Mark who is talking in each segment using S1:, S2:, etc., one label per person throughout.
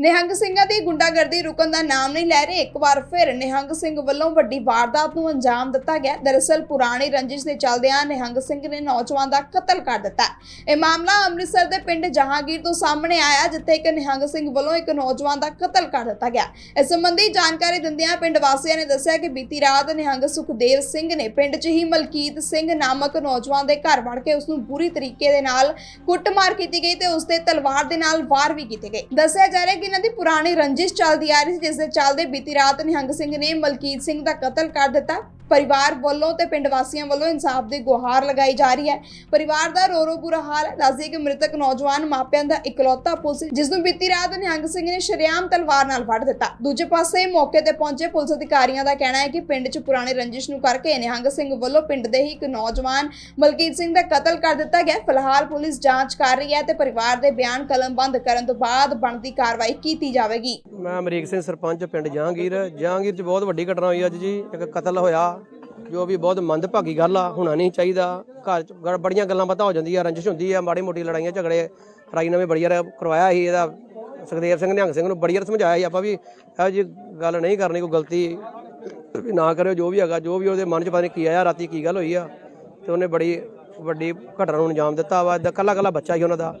S1: ਨਿਹੰਗ ਸਿੰਘਾਂ ਦੀ ਗੁੰਡਾਗਰਦੀ ਰੁਕਣ ਦਾ ਨਾਮ ਨਹੀਂ ਲੈ ਰਹੀ। ਇੱਕ ਵਾਰ ਫਿਰ ਨਿਹੰਗ ਸਿੰਘ ਵੱਲੋਂ ਵੱਡੀ ਵਾਰਦਾਤ ਨੂੰ ਅੰਜਾਮ ਦਿੱਤਾ ਗਿਆ। ਦਰਅਸਲ ਪੁਰਾਣੀ ਰੰਜਿਸ਼ ਦੇ ਚੱਲਦਿਆਂ ਨਿਹੰਗ ਸਿੰਘ ਨੇ ਨੌਜਵਾਨ ਦਾ ਕਤਲ ਕਰ ਦਿੱਤਾ। ਇਹ ਮਾਮਲਾ ਅੰਮ੍ਰਿਤਸਰ ਦੇ ਪਿੰਡ ਜਹਾਂਗੀਰ ਤੋਂ ਸਾਹਮਣੇ ਆਇਆ, ਜਿੱਥੇ ਇੱਕ ਨਿਹੰਗ ਸਿੰਘ ਵੱਲੋਂ ਇੱਕ ਨੌਜਵਾਨ ਦਾ ਕਤਲ ਕਰ ਦਿੱਤਾ ਗਿਆ। ਇਸ ਸੰਬੰਧੀ ਜਾਣਕਾਰੀ ਦਿੰਦਿਆਂ ਪਿੰਡ ਵਾਸੀਆਂ ਨੇ ਦੱਸਿਆ ਕਿ ਬੀਤੀ ਰਾਤ ਨਿਹੰਗ ਸੁਖਦੇਵ ਸਿੰਘ ਨੇ ਪਿੰਡ 'ਚ ਹੀ ਮਲਕੀਤ ਸਿੰਘ ਨਾਮਕ ਨੌਜਵਾਨ ਦੇ ਘਰ ਵੜ ਕੇ ਉਸ ਨੂੰ ਬੁਰੀ ਤਰੀਕੇ ਦੇ ਨਾਲ ਕੁੱਟਮਾਰ ਕੀਤੀ ਗਈ ਤੇ ਉਸ ਤੇ ਤਲਵਾਰ ਦੇ ਨਾਲ ਵਾਰ ਵੀ ਕੀਤੇ ਗਏ ਦੱਸਿਆ ਜਾ ਰਿਹਾ ਕਿ ਇਹਨਾਂ ਦੀ ਪੁਰਾਣੀ ਰੰਜਿਸ਼ ਚੱਲਦੀ ਆ ਰਹੀ ਸੀ, ਜਿਸ ਦੇ ਚੱਲਦੇ ਬੀਤੀ ਰਾਤ ਨਿਹੰਗ ਸਿੰਘ ਨੇ ਮਲਕੀਤ ਸਿੰਘ ਦਾ ਕਤਲ ਕਰ ਦਿੱਤਾ। ਪਰਿਵਾਰ ਵੱਲੋਂ ਤੇ ਪਿੰਡ ਵਾਸੀਆਂ ਵੱਲੋਂ ਇਨਸਾਫ ਦੀ ਗੁਹਾਰ ਲਗਾਈ ਜਾ ਰਹੀ ਹੈ। ਪਰਿਵਾਰ ਦਾ ਰੋ ਰੋ ਬੁਰਾ ਹਾਲ ਹੈ। ਦੱਸਦੇ ਕਿ ਮ੍ਰਿਤਕ ਨੌਜਵਾਨ ਮਾਪਿਆਂ ਦਾ ਇਕਲੌਤਾ ਪੁੱਤ ਜਿਸ ਨੂੰ ਬੀਤੀ ਰਾਤ ਨਿਹੰਗ ਸਿੰਘ ਨੇ ਸ਼ਰੇਆਮ ਤਲਵਾਰ ਨਾਲ ਵੱਢ ਦਿੱਤਾ। ਦੂਜੇ ਪਾਸੇ ਮੌਕੇ ਤੇ ਪਹੁੰਚੇ ਪੁਲਿਸ ਅਧਿਕਾਰੀਆਂ ਦਾ ਕਹਿਣਾ ਹੈ ਕਿ ਪਿੰਡ 'ਚ ਪੁਰਾਣੀ ਰੰਜਿਸ਼ ਨੂੰ ਕਰਕੇ ਨਿਹੰਗ ਸਿੰਘ ਵੱਲੋਂ ਪਿੰਡ ਦੇ ਹੀ ਇੱਕ ਨੌਜਵਾਨ ਮਲਕੀਤ ਸਿੰਘ ਦਾ ਕਤਲ ਕਰ ਦਿੱਤਾ ਗਿਆ। ਫਿਲਹਾਲ ਪੁਲਿਸ ਜਾਂਚ ਕਰ ਰਹੀ ਹੈ ਤੇ ਪਰਿਵਾਰ ਦੇ ਬਿਆਨ ਕਲਮਬੰਦ ਕਰਨ ਤੋਂ ਬਾਅਦ ਬਣਦੀ ਕਾਰਵਾਈ ਕੀਤੀ ਜਾਵੇਗੀ।
S2: ਮੈਂ ਅਮਰੀਕ ਸਿੰਘ ਸਰਪੰਚ, ਪਿੰਡ ਜਹਾਂਗੀਰ। ਜਹਾਂਗੀਰ 'ਚ ਬਹੁਤ ਵੱਡੀ ਘਟਨਾ ਹੋਈ ਅੱਜ ਜੀ। ਇੱਕ ਕਤਲ ਹੋਇਆ। ਜੋ ਵੀ ਬਹੁਤ ਮੰਦਭਾਗੀ ਗੱਲ ਆ, ਹੋਣਾ ਨਹੀਂ ਚਾਹੀਦਾ। ਘਰ 'ਚ ਗੜ- ਬੜੀਆਂ ਗੱਲਾਂ ਬਾਤਾਂ ਹੋ ਜਾਂਦੀਆਂ, ਰੰਜਿਸ਼ ਹੁੰਦੀ ਆ, ਮਾੜੀ ਮੋਟੀ ਲੜਾਈਆਂ, ਝਗੜੇ। ਰਾਈ ਨਵੇਂ ਬੜੀ ਵਾਰ ਕਰਵਾਇਆ ਸੀ, ਇਹਦਾ ਸੁਖਦੇਵ ਸਿੰਘ ਨਿਹੰਗ ਸਿੰਘ ਨੂੰ ਬੜੀ ਵਾਰ ਸਮਝਾਇਆ ਸੀ, ਆਪਾਂ ਵੀ ਇਹੋ ਜੀ ਗੱਲ ਨਹੀਂ ਕਰਨੀ, ਕੋਈ ਗਲਤੀ ਵੀ ਨਾ ਕਰਿਓ, ਜੋ ਵੀ ਹੈਗਾ, ਜੋ ਵੀ ਉਹਦੇ ਮਨ 'ਚ ਪਤਾ ਨਹੀਂ ਕੀ ਆਇਆ, ਰਾਤੀ ਕੀ ਗੱਲ ਹੋਈ ਆ। ਤੇ ਉਹਨੇ ਬੜੀ ਵੱਡੀ ਘਟਨਾ ਨੂੰ ਅੰਜਾਮ ਦਿੱਤਾ ਵਾ ਇਦਾਂ ਕੱਲਾ ਕੱਲਾ ਬੱਚਾ ਸੀ ਉਹਨਾਂ ਦਾ।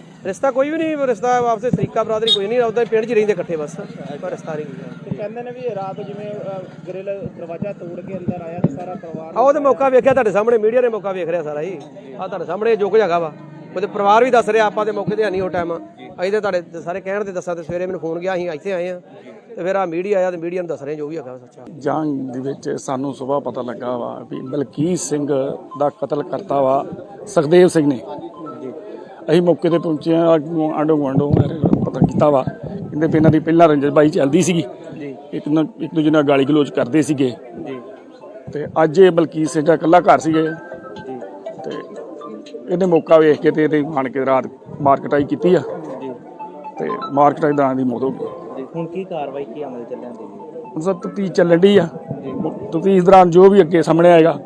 S2: ਰਿਸ਼ਤਾ ਕੋਈ ਵੀ ਨਹੀਂ ਰਿਸ਼ਤਾ ਆਪਸੇ ਤਰੀਕਾ ਬਰਾਦਰੀ ਕੋਈ ਨਹੀਂ ਉਹਦਾ ਪਿੰਡ 'ਚ ਹੀ ਰਹਿੰਦੇ ਇਕੱਠੇ ਬਸ ਪਰ ਰਿਸ਼ਤਾ ਨਹੀਂ ਕੋਈ
S3: ਤੇ ਕਹਿੰਦੇ ਨੇ ਵੀ ਰਾਤ ਜਿਵੇਂ ਗ੍ਰਿਲ ਦਰਵਾਜ਼ਾ ਤੋੜ ਕੇ ਅੰਦਰ ਆਇਆ ਤੇ ਸਾਰਾ ਪਰਿਵਾਰ
S2: ਆਹ ਉਹਦੇ ਮੌਕਾ ਵੇਖਿਆ ਤੁਹਾਡੇ ਸਾਹਮਣੇ ਮੀਡੀਆ ਨੇ ਮੌਕਾ ਵੇਖ ਰਿਹਾ ਸਾਰਾ ਜੀ। ਆਹ ਤੁਹਾਡੇ ਸਾਹਮਣੇ ਜੋ ਕੁਝ ਹੈਗਾ ਵਾ। ਉਹਦੇ ਪਰਿਵਾਰ ਵੀ ਦੱਸ ਰਿਹਾ ਆਪਾਂ ਦੇ ਮੌਕੇ ਤੇ ਹੈ ਨਹੀਂ ਉਹ ਟਾਈਮ ਅਸੀਂ ਤੇ ਤੁਹਾਡੇ ਸਾਰੇ ਕਹਿਣ ਤੇ ਦੱਸਾਂ ਤੇ ਸਵੇਰੇ ਮੈਨੂੰ ਫੋਨ ਗਿਆ ਅਸੀਂ ਇੱਥੇ ਆਏ ਆ ਤੇ ਫਿਰ ਆ ਮੀਡੀਆ ਆਇਆ ਤੇ ਮੀਡੀਆ ਨੂੰ ਦੱਸ ਰਹੇ ਜੋ ਵੀ ਹੈਗਾ ਸੱਚਾ।
S4: ਜੰਗ ਦੇ ਵਿੱਚ ਸਾਨੂੰ ਸਵੇਰ ਪਤਾ ਲੱਗਾ ਵਾ ਵੀ ਮਲਕੀਤ ਸਿੰਘ ਦਾ ਕਤਲ ਕਰਤਾ ਵਾ। ਸੁਖਦੇਵ ਸਿੰਘ ਨੇ। ਅਸੀਂ ਮੌਕੇ ਤੇ ਪਹੁੰਚੇ ਆ ਆਂਡੋ ਗੁਆਂਢੋ ਪਤਾ ਕੀਤਾ ਵਾ। ਕਹਿੰਦੇ ਵੀ ਇਹਨਾਂ ਦੀ ਪਹਿਲਾਂ ਰੰਜਨ ਬਾਈ ਚੱਲਦੀ ਸੀਗੀ। ਇੱਕ ਨਾ ਇੱਕ ਦੂਜੇ ਨਾਲ ਗਾਲੀ ਗਲੋਚ ਕਰਦੇ ਸੀਗੇ। ਤੇ ਅੱਜ ਇਹ ਸਿੰਘ ਦਾ ਇਕੱਲਾ ਘਰ ਸੀਗੇ। ਤੇ ਇਹਨੇ ਮੌਕਾ ਵੇਖ ਕੇ ਤੇ ਇਹਦੇ ਆਣ ਕੇ ਰਾਤ ਮਾਰਕਟਾਈ ਕੀਤੀ ਆ। ਤੇ ਮਾਰਕਟਾਈ ਦਾ ਦੀ ਮੌਤ ਹੋ ਗਈ।
S3: ਹੁਣ ਕੀ ਕਾਰਵਾਈ ਕੀ ਅਮਲ ਚੱਲਿਆ ਦੀ
S4: ਸਭ ਤਫਤੀਸ਼ ਚੱਲਣ ਡਈ ਆ। ਤਫਤੀਸ਼ ਦੌਰਾਨ ਜੋ ਵੀ ਅੱਗੇ ਸਾਹਮਣੇ ਆਏਗਾ